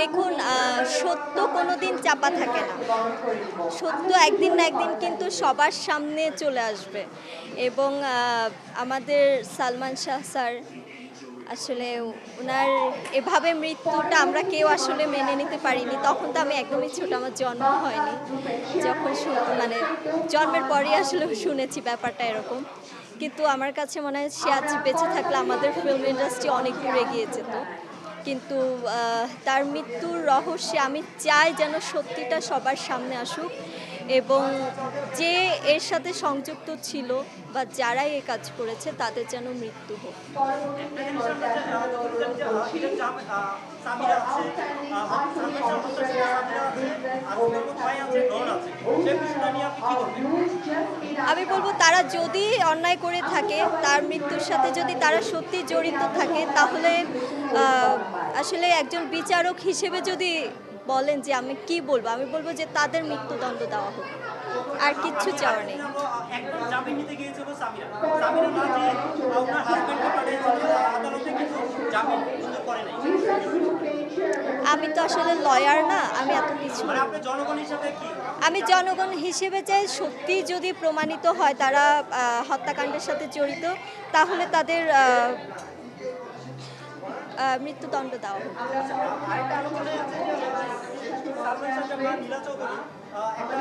দেখুন সত্য কোনোদিন চাপা থাকে না। সত্য একদিন না একদিন কিন্তু সবার সামনে চলে আসবে এবং আমাদের সালমান শাহ স্যার আসলে ওনার এভাবে মৃত্যুটা আমরা কেউ আসলে মেনে নিতে পারিনি। তখন তো আমি একদমই ছোট, আমার জন্ম হয়নি। যখন মানে জন্মের পরেই আসলে শুনেছি ব্যাপারটা এরকম। কিন্তু আমার কাছে মনে হয় সে আজ বেঁচে থাকলে আমাদের ফিল্ম ইন্ডাস্ট্রি অনেক দূরে গিয়ে যেত। কিন্তু তার মৃত্যুর রহস্যে আমি চাই যেন সত্যিটা সবার সামনে আসুক। এবং যে এর সাথে সংযুক্ত ছিল বা যারাই এই কাজ করেছে, তাদের যেন মৃত্যু হোক। আমি বলব, তারা যদি অন্যায় করে থাকে, তার মৃত্যুর সাথে যদি তারা সত্যি জড়িত থাকে, তাহলে আসলে একজন বিচারক হিসেবে যদি বলেন যে আমি কি বলব? আমি বলব যে তাদের মৃত্যুদণ্ড দেওয়া হোক। আর কিচ্ছু চাওয়ার নেই। আমি তো আসলে লয়ার না আমি এত কিছু মানে আমি জনগণ হিসেবে চাই সত্যি যদি প্রমাণিত হয় তারা হত্যাকাণ্ডের সাথে জড়িত তাহলে তাদের মৃত্যুদণ্ড দেওয়া হোক আরেকটা আলোচনায় আছে যে, সালমান নীলা চৌধুরী একটা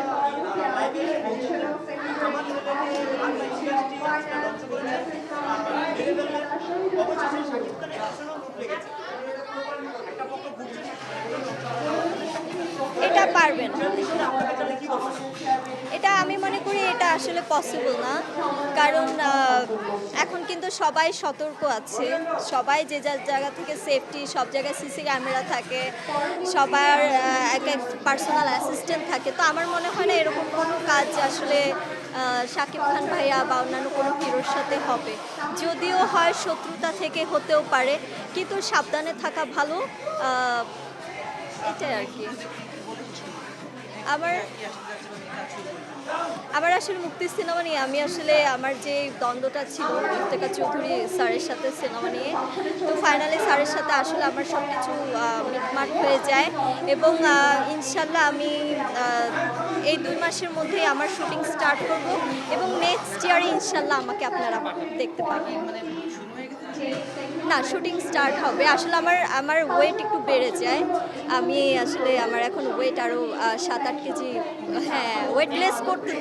লাইভে এসে বলছিলেন আমার ছেলেকে বাংলা ইন্ডাস্ট্রি আজকে ধ্বংস করেছে আর মেরে ফেললে অবশেষে শাকিব খানের আসলেও রূপ লেগেছে। একটা পক্ষ ঘুরছে এটা পারবে না এটা আমি মনে করি এটা আসলে পসিবল না। কারণ এখন কিন্তু সবাই সতর্ক আছে। সবাই যে যার জায়গা থেকে সেফটি সব জায়গায় সিসি ক্যামেরা থাকে, সবার এক এক পার্সোনাল অ্যাসিস্ট্যান্ট থাকে। তো আমার মনে হয় না এরকম কোনো কাজ আসলে শাকিব খান ভাইয়া বা অন্যান্য কোনো হিরোর সাথে হবে। যদিও হয় শত্রুতা থেকে হতেও পারে, কিন্তু সাবধানে থাকা ভালো। এটাই আর কি। আমার আমার আসলে মুক্তি সিনেমা নিয়ে, আমি আসলে আমার যে দ্বন্দ্বটা ছিল ইফতেকা চৌধুরী স্যারের সাথে সিনেমা নিয়ে, তো ফাইনালি স্যারের সাথে আসলে আমার সব কিছু মিটমাট হয়ে যায় এবং ইনশাল্লাহ আমি এই দুই মাসের মধ্যেই আমার শুটিং স্টার্ট করব এবং নেক্সট ইয়ারে ইনশাল্লাহ আমাকে আপনারা দেখতে পাবেন। না শুটিং স্টার্ট হবে। আসলে আমার আমার ওয়েট একটু বেড়ে যায়। আমি আসলে, আমার এখন ওয়েট আরও সাত আট কেজি হ্যাঁ ওয়েট লেস করতে